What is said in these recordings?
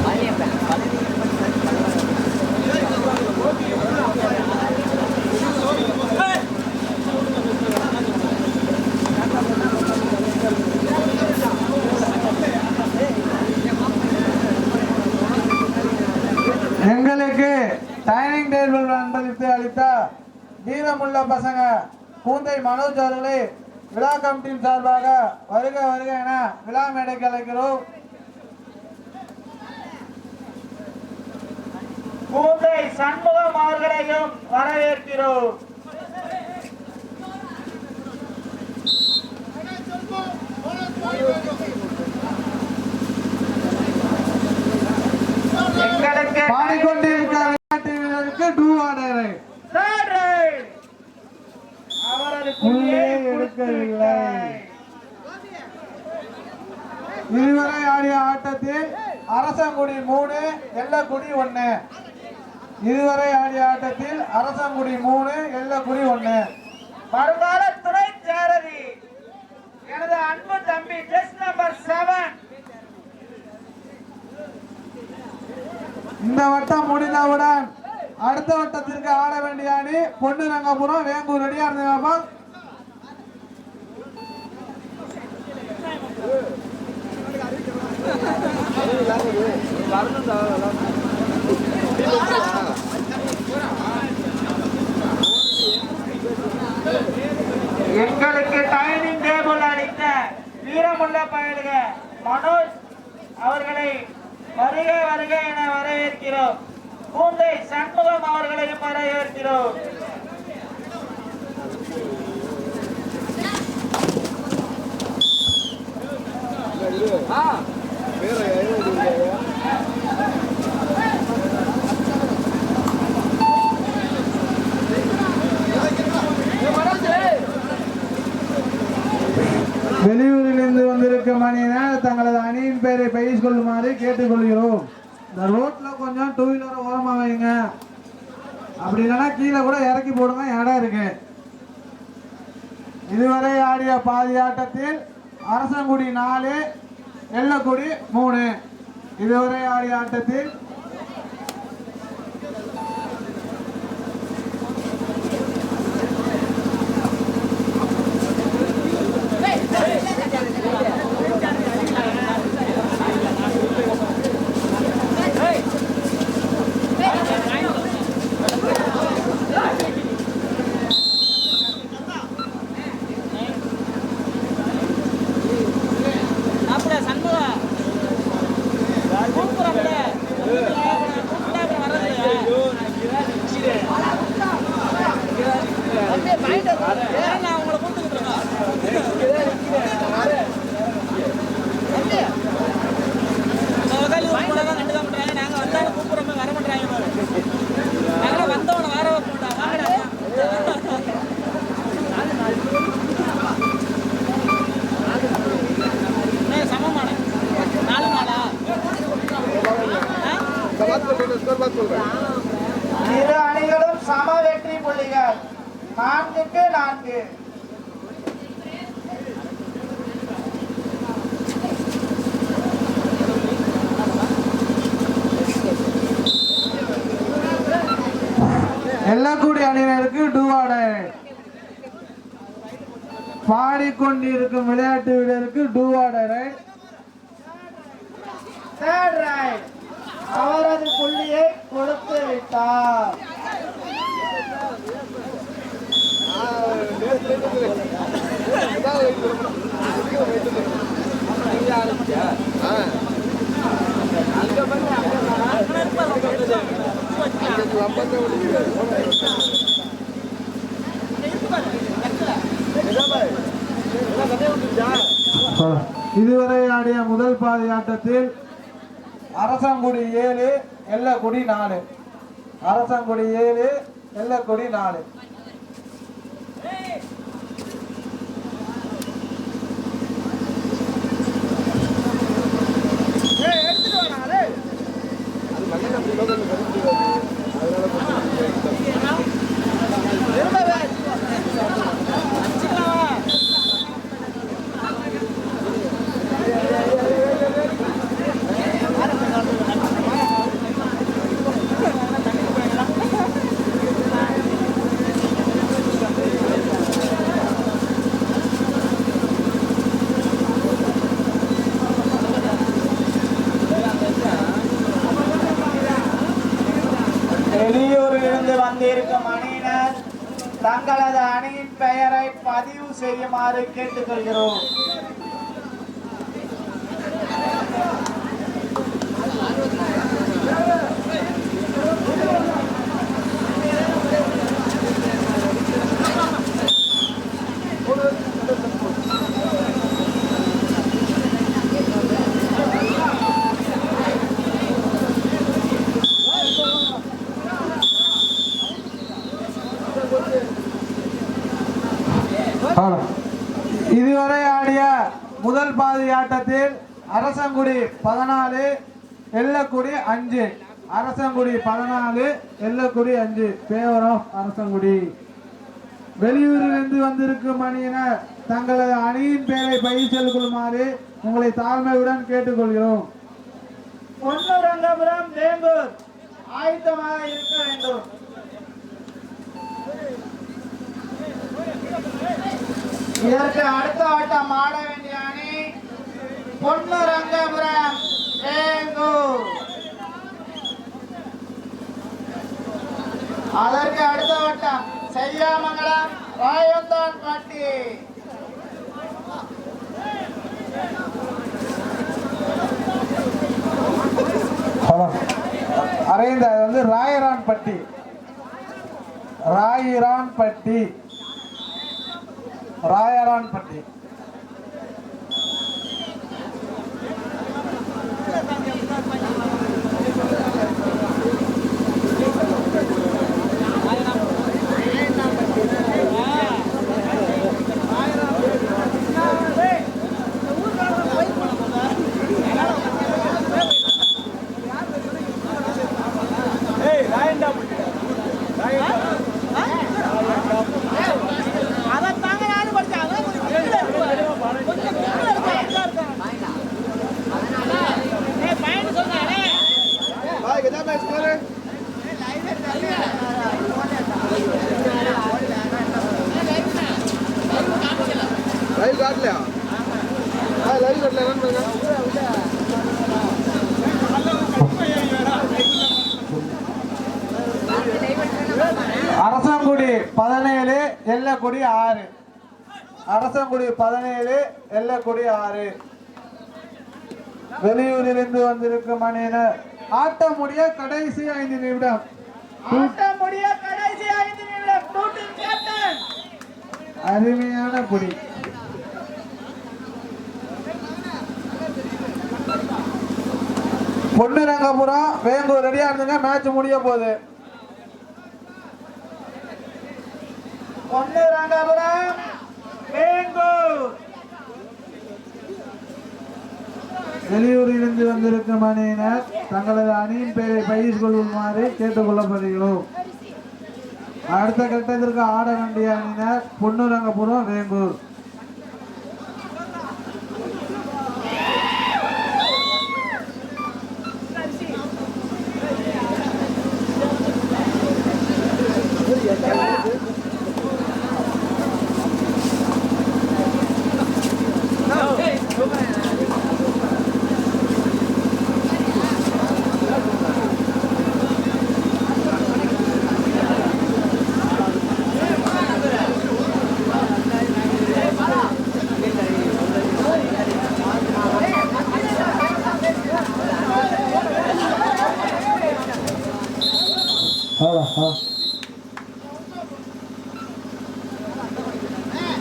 காயந்தான் பட்டி எங்களுக்கு dining table அன்பளித்து அளித்த வீரமுள்ள பசங்க கூந்தை மனோஜ் அவர்களை விழா கமிட்டியின் சார்பாக வருக வருக என விழா மேடைக்கு அழைக்கிறோம். கூந்தை சண்முகம் அவர்களையும் வரவேற்கிறோம். எங்களுக்கு பாடிக்கொண்டிருக்கிற விளையாட்டு வீரருக்கு டூ ஆர்டரை. அவரது புள்ளியை புள்ளியை கொடுக்கவில்லை இதுவரை ஆடிய ஆட்டத்தில் அரசங்குடி மூணு எல்லக்குடி ஒண்ணு. இதுவரை ஆடிய ஆட்டத்தில் அரசங்குடி மூணு எல்லக்குடி ஒண்ணு. வருங்கால துணை சாரதி எனது அன்பு தம்பி ஜஸ்ட் நம்பர் செவன் இந்த வட்டம் முடிந்தவுடன் அடுத்த வட்டத்திற்கு ஆட வேண்டிய அணி பொண்ணு ரங்கபுரம் வேங்கூர் ரெடியா இருந்தீங்கப்பா எங்களுக்கு டைனிங் டேபிள் அளித்த வீரமுள்ள பயலுக மனோஜ் அவர்களை வருக வருக என வரவேற்கிறோம். பூந்தை சண்முகம் அவர்களையும் வரவேற்கிறோம். வெளியூரிலிருந்து வந்திருக்கும் அணியினர் தங்களது அணியின் பெயரை பயிர் கொள்ளுமாறு கேட்டுக்கொள்கிறோம். இந்த ரோட்ல கொஞ்சம் டூ வீலரை ஓரமா வைங்க. அப்படி இல்லைன்னா கீழே கூட இறக்கி போடுங்க இடம் இருக்கு. இதுவரை ஆடிய பாதி ஆட்டத்தில் அரசங்குடி நாலு எல்லக்குடி மூணு. இதுவரை ஆடிய ஆட்டத்தில் பாடிக்கொண்டிருக்கும் விளையாட்டு வீரருக்கு டூவாடை தேர்ட் ரைட் அவரது புள்ளியை கொடுத்து விட்டார். இதுவரை ஆடிய முதல் பாதி ஆட்டத்தில் அரசங்குடி ஏழு எல்லக்குடி நாலு. அரசங்குடி ஏழு எல்லக்குடி நாலு வெளியூரில் இருந்து வந்திருக்கும் அணியினர் தங்களது அணியின் பெயரை பதிவு செய்யுமாறு கேட்டுக்கொள்கிறோம் ஆமா. இதுவரை ஆடிய விளையாட்டத்தில் அரசங்குடி பதினாலு எல்லக்குடி அஞ்சு. அரசங்குடி பதினாலு எல்லக்குடி அஞ்சு. Favour of Arasankudi. வெளியூரிலிருந்து வந்திருக்கும் அணியினர் தங்களது அணியின் பெயரை பயிர் கொள்ளுமாறு உங்களை தாழ்மையுடன் கேட்டுக்கொள்கிறோம். பொன்னுரங்கபுரம் வேம்பூர். ஆயத்தமாக இருக்க வேண்டும். இதற்கு அடுத்த ஆட்டம் ஆட வேண்டும். பொன்னுரங்கபுரம் வேங்கூர் அதற்கு அடுத்த வட்டம் செய்யாமங்கலம் ராயந்தான் பாட்டி. அரைந்த அது வந்து ராயரான் பட்டி. ராயிரான் பட்டி. ராயரான் பட்டி. அரசங்குடி பதினேழு எல்லக்குடி ஆறு. அரசங்குடி பதினேழு எல்லக்குடி ஆறு. வெளியூரிலிருந்து வந்திருக்கும் அணியினர் ஆட்டம் முடிய கடைசி ஐந்து நிமிடம். ஆட்டம் முடிய கடைசி ஐந்து நிமிடம் அருமையான புடி பொன்னிரங்கபுரம் வேங்கூர் ரெடியா இருந்துங்க மேட்ச் முடிய போகுது. பொன்னிரங்கபுரம் வேங்கூர். வெளியூரிலிருந்து வந்திருக்கும் அணியினர் தங்களது அணியின் பெயரை பயிர் கொள்ளுமாறு கேட்டுக்கொள்ளப்படுகிறோம் அடுத்த கட்டத்திற்கு ஆட வேண்டிய அணியினர் பொன்னுரங்கபுரம் வேங்கூர்.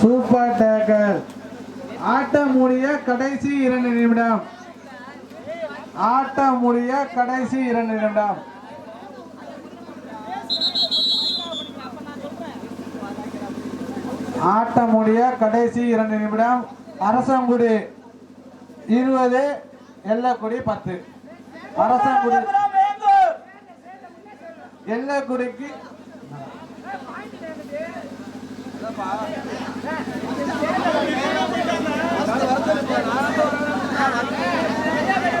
சூப்பர் டேக்கர் ஆட்டம் முடிய கடைசி இரண்டு நிமிடம். ஆட்டம் முடிய கடைசி இரண்டு நிமிடம். ஆட்டம் முடிய கடைசி இரண்டு நிமிடம். அரசங்குடி இருபது எல்லக்குடி பத்து. அரசங்குடி ராமநாதபுரம் எல்லக்குடிக்கு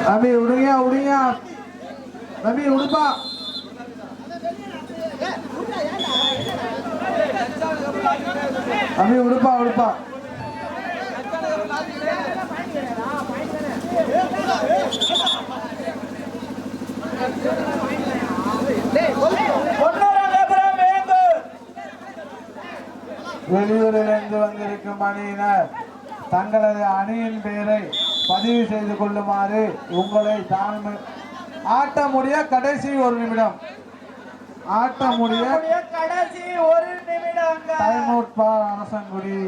தம்பி விடுங்க விடுங்க தம்பி விடுப்பா தம்பி விடுப்பா விடுப்பா பொன்னரங்கபுரம் வந்திருக்கும் அணியினர் தங்களது அணியின் பெயரை பதிவு செய்து கொள்ளுமாறு உங்களை தாழ்மை ஆட்ட முடிய கடைசி ஒரு நிமிடம். ஆட்ட முடிய நம்முடைய கடைசி ஒரு நிமிடங்க. டைம் அவுட் பார் அரசங்குடி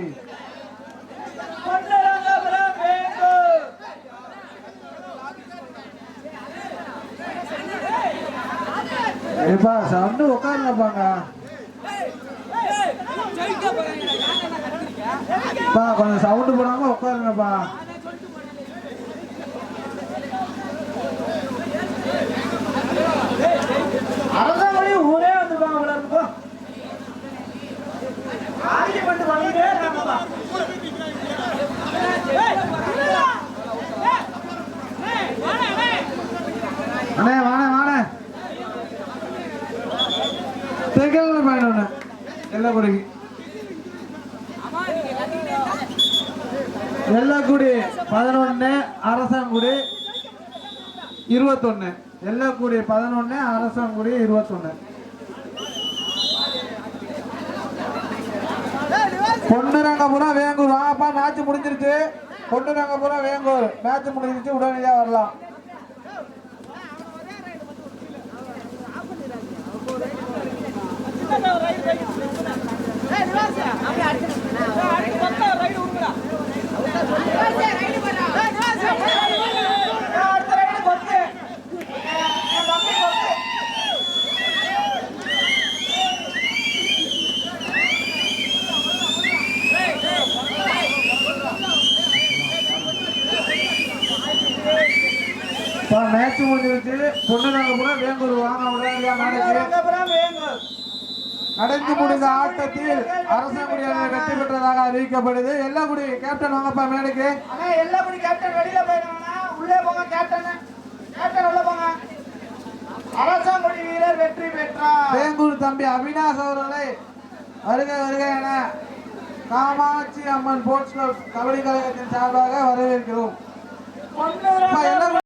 ஏப்பா சவுண்டு உட்காருங்கப்பாங்க. கொஞ்சம் சவுண்டு போடாம உட்காருங்கப்பா. அரசங்குடி இருபத்தொன்று எல்லக்குடி பதினொன்று அரசாங்குடி இருபத்தொன்று பொன்னுரங்கபுரம் வேங்கூர். வாப்பா மேட்ச் முடிஞ்சிருச்சு. பொன்னுரங்கபுரம் வேங்கூர். மேட்ச் முடிஞ்சிருச்சு உடனடியாக வரலாம். அடுத்த ரைடு கொத்து என் தம்பி கொத்து இப்போ மேட்ச் முடிஞ்சிருச்சு பொன்னுரங்கபுரம் வேங்கூர் வாங்க உடனடியாக மேடைக்கு பொன்னரங்கபுரம் வேங்கூர் நடந்து முடிந்த ஆட்டத்தில் அரசங்குடி அணி வெற்றி பெற்றதாக அறிவிக்கப்படுது. எல்லாக்குடி கேப்டன் வாங்கப்பா மேடைக்கு. அண்ணா எல்லாப்படி கேப்டன் வெளியில போயிருக்காங்கண்ணா உள்ளே போங்க கேப்டன். கேப்டன் உள்ள போங்க. அரசாங்குடி வீரர் வெற்றி பெற்றார். வேங்கூர் தம்பி அவினாஷ் அவர்களை வருக வருக என காமாட்சி அம்மன் ஸ்போர்ட்ஸ் கிளப் கபடி கழகத்தின் சார்பாக வரவேற்கிறோம்.